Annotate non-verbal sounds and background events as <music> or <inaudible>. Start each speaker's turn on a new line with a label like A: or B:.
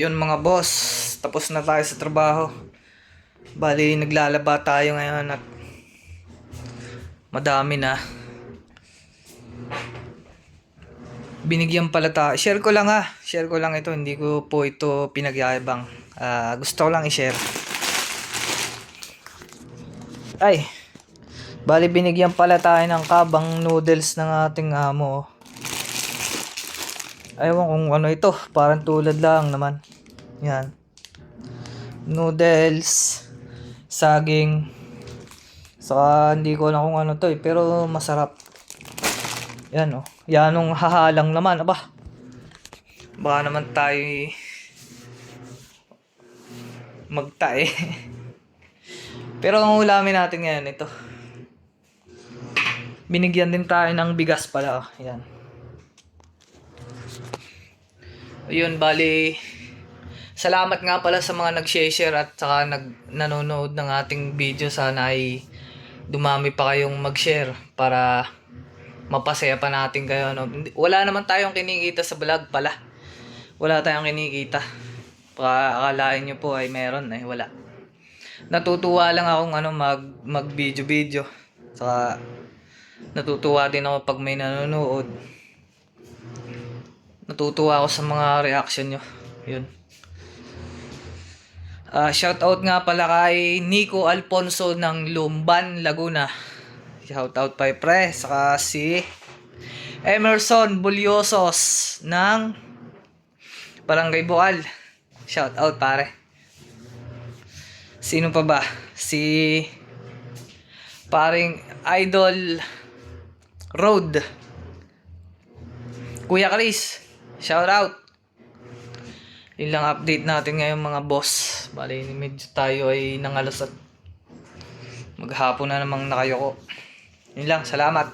A: Yun mga boss, tapos na tayo sa trabaho. Bali, naglalaba tayo ngayon at madami na. Binigyan pala tayo. Share ko lang ha. Share ko lang ito. Hindi ko po ito pinagyayabang. Ah, gusto ko lang i-share. Ay. Bali, binigyan pala tayo ng kabang noodles ng ating amo. Ewan kung ano ito. Parang tulad lang naman. Yan. Noodles. Saging. Saka hindi ko alam kung ano to eh. Pero masarap. Yan oh. Yan ang hahalang naman. Aba. Baka naman tayo magtae. <laughs> Pero ang ulamin natin ngayon ito. Binigyan din tayo ng bigas pala. oh. Yan. Ayun, bali, salamat nga pala sa mga nag-share at saka nag nanonood ng ating video. Sana ay dumami pa kayong mag-share para mapasaya pa natin kayo. No? Wala naman tayong kinikita sa vlog pala. Wala tayong kinikita. Baka akalain nyo po ay meron eh. Wala. Natutuwa lang akong ano, mag, mag video video. Saka natutuwa din ako pag may nanonood. Natutuwa ako sa mga reaction nyo. Yun. Ah, shout out nga pala kay Nico Alfonso ng Lumban, Laguna. Shout out pa pre. Saka si Emerson Bulyosos ng Barangay Boal. Shout out pare. Sino pa ba? Si paring Idol Road. Kuya Chris, shout out. Yun update natin ngayon mga boss. Bali, medyo tayo ay nangalas at maghapon na namang nakayoko. Yun lang, salamat.